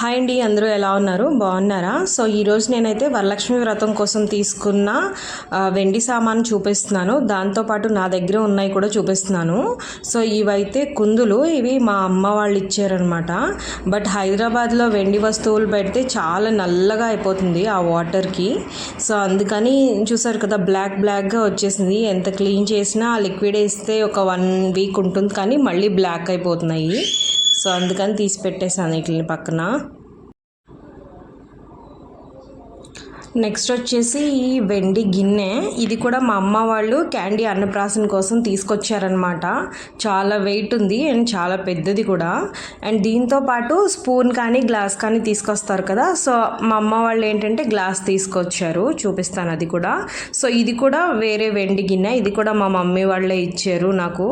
Hi అండి అందరూ ఎలా ఉన్నారు? బాగున్నారా? సో ఈరోజు నేనైతే వరలక్ష్మి వ్రతం కోసం తీసుకున్న వెండి సామాను చూపిస్తున్నాను. దాంతోపాటు నా దగ్గర ఉన్నాయి కూడా చూపిస్తున్నాను. సో ఇవైతే కుందులు. ఇవి మా అమ్మ వాళ్ళు ఇచ్చారనమాట బట్ హైదరాబాద్లో వెండి వస్తువులు పెడితే చాలా నల్లగా అయిపోతుంది ఆ వాటర్కి. సో అందుకని చూసారు కదా బ్లాక్ బ్లాక్గా వచ్చేసింది. ఎంత క్లీన్ చేసినా ఆ లిక్విడ్ వేస్తే ఒక వన్ వీక్ ఉంటుంది. కానీ మళ్ళీ బ్లాక్ అయిపోతున్నాయి. సో అందుకని తీసి పెట్టేశాను వీటిని పక్కన. నెక్స్ట్ వచ్చేసి ఈ వెండి గిన్నె. ఇది కూడా మా అమ్మ వాళ్ళు క్యాండీ అన్నప్రాసన కోసం తీసుకొచ్చారనమాట చాలా వెయిట్ ఉంది అండ్ చాలా పెద్దది కూడా. అండ్ దీంతో పాటు స్పూన్ కానీ గ్లాస్ కానీ తీసుకొస్తారు కదా. సో మా అమ్మ వాళ్ళు ఏంటంటే గ్లాస్ తీసుకొచ్చారు. చూపిస్తాను అది కూడా. సో ఇది కూడా వేరే వెండి గిన్నె. ఇది కూడా మా మమ్మీ వాళ్ళే ఇచ్చారు నాకు.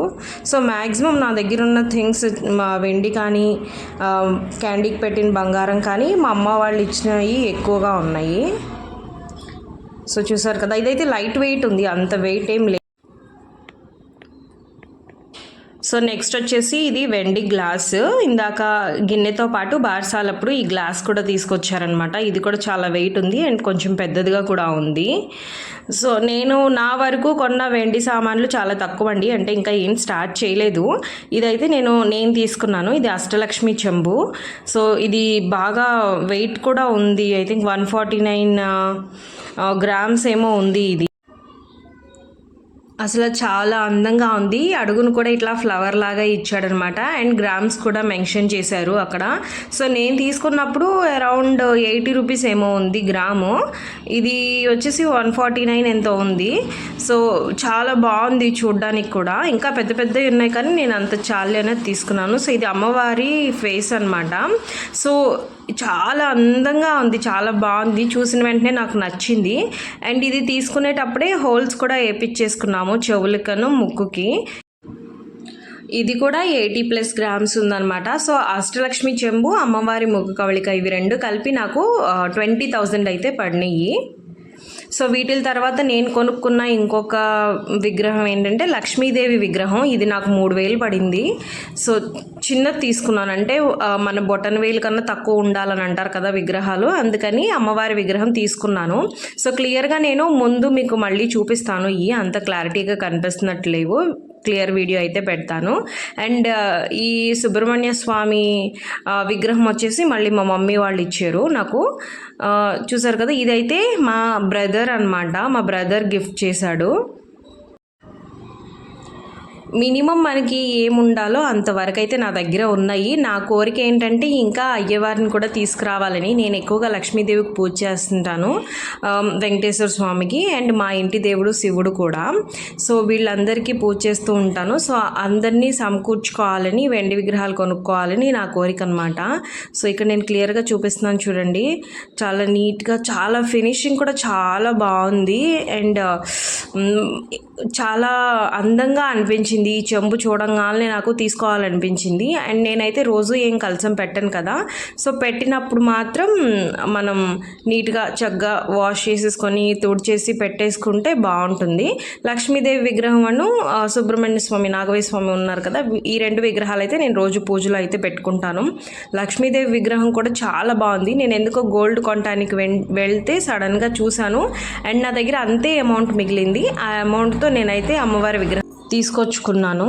సో మ్యాక్సిమం నా దగ్గర ఉన్న థింగ్స్ మా వెండి కానీ క్యాండీకి పెట్టిన బంగారం కానీ మా అమ్మ వాళ్ళు ఇచ్చినవి ఎక్కువగా ఉన్నాయి. సో చూసారు కదా ఇదైతే లైట్ వెయిట్ ఉంది అంత వెయిట్ ఏం లేదు సో నెక్స్ట్ వచ్చేసి ఇది వెండి గ్లాస్. ఇందాక గిన్నెతో పాటు బార్సాలప్పుడు ఈ గ్లాస్ కూడా తీసుకొచ్చారనమాట ఇది కూడా చాలా వెయిట్ ఉంది అండ్ కొంచెం పెద్దదిగా కూడా ఉంది. సో నేను నా వరకు కొన్న వెండి సామాన్లు చాలా తక్కువ అండి అంటే ఇంకా ఏం స్టార్ట్ చేయలేదు. ఇదైతే నేను నేను తీసుకున్నాను. ఇది అష్టలక్ష్మి చెంబు. సో ఇది బాగా వెయిట్ కూడా ఉంది. I think one forty nine grams ఏమో ఉంది ఇది. అసలు చాలా అందంగా ఉంది. అడుగును కూడా ఇట్లా ఫ్లవర్ లాగా ఇచ్చాడనమాట. అండ్ గ్రామ్స్ కూడా మెన్షన్ చేశారు అక్కడ. సో నేను తీసుకున్నప్పుడు అరౌండ్ ఎయిటీ రూపీస్ ఏమో ఉంది గ్రాము ఇది వచ్చేసి వన్ ఫార్టీ నైన్ ఎంతో ఉంది. సో చాలా బాగుంది చూడ్డానికి కూడా. ఇంకా పెద్ద పెద్దవి ఉన్నాయి కానీ నేను అంత చాలే అనేది తీసుకున్నాను. సో ఇది అమ్మవారి ఫేస్ అనమాట సో చాలా అందంగా ఉంది చాలా బాగుంది. చూసిన వెంటనే నాకు నచ్చింది. అండ్ ఇది తీసుకునేటప్పుడే హోల్స్ కూడా వేపించేసుకున్నాము చెవులకను ముక్కుకి. ఇది కూడా ఎయిటీ ప్లస్ గ్రామ్స్ ఉందన్నమాట. సో అష్టలక్ష్మి చెంబు అమ్మవారి ముగ్గు కవళిక ఇవి రెండు కలిపి నాకు ట్వంటీ థౌజండ్ అయితే పడినాయి. సో వీటిల తర్వాత నేను కొనుక్కున్న ఇంకొక విగ్రహం ఏంటంటే లక్ష్మీదేవి విగ్రహం. ఇది నాకు మూడు వేలు పడింది. సో చిన్నది తీసుకున్నాను. అంటే మన బొటన్ వేలు కన్నా తక్కువ ఉండాలని అంటారు కదా విగ్రహాలు. అందుకని అమ్మవారి విగ్రహం తీసుకున్నాను. సో క్లియర్గా నేను ముందు మీకు మళ్ళీ చూపిస్తాను. ఈ అంత క్లారిటీగా కనిపిస్తున్నట్లేవు క్లియర్ వీడియో అయితే పెడతాను. అండ్ ఈ సుబ్రహ్మణ్య స్వామి విగ్రహం వచ్చేసి మళ్ళీ మా మమ్మీ వాళ్ళు ఇచ్చారు నాకు. చూసారు కదా ఇదైతే మా బ్రదర్ అనమాట మా బ్రదర్ గిఫ్ట్ చేశాడు. మినిమం మనకి ఏముండాలో అంతవరకు అయితే నా దగ్గర ఉన్నాయి. నా కోరిక ఏంటంటే ఇంకా అయ్యవారిని కూడా తీసుకురావాలని నేను ఎక్కువగా లక్ష్మీదేవికి పూజ చేస్తుంటాను వెంకటేశ్వర స్వామికి అండ్ మా ఇంటి దేవుడు శివుడు కూడా. సో వీళ్ళందరికీ పూజ చేస్తూ ఉంటాను. సో అందరినీ సమకూర్చుకోవాలని వెండి విగ్రహాలు కొనుక్కోవాలని నా కోరిక అనమాట సో ఇక్కడ నేను క్లియర్గా చూపిస్తున్నాను చూడండి. చాలా నీట్గా చాలా ఫినిషింగ్ కూడా చాలా బాగుంది. అండ్ చాలా అందంగా అనిపించింది. ఈ చెంబు చూడంగానే నాకు తీసుకోవాలనిపించింది. అండ్ నేనైతే రోజు ఏం కలసం పెట్టను కదా. సో పెట్టినప్పుడు మాత్రం మనం నీట్గా చక్కగా వాష్ చేసేసుకొని తుడిచేసి పెట్టేసుకుంటే బాగుంటుంది లక్ష్మీదేవి విగ్రహమును సుబ్రహ్మణ్య స్వామి నాగవేశ్వర స్వామి ఉన్నారు కదా. ఈ రెండు విగ్రహాలు అయితే నేను రోజు పూజలు అయితే పెట్టుకుంటాను. లక్ష్మీదేవి విగ్రహం కూడా చాలా బాగుంది నేను ఎందుకో గోల్డ్ కొనటానికి వెళ్తే సడన్గా చూశాను. అండ్ నా దగ్గర అంతే అమౌంట్ మిగిలింది. ఆ అమౌంట్తో నేనైతే అమ్మవారి విగ్రహం తీసుకొచ్చుకున్నాను.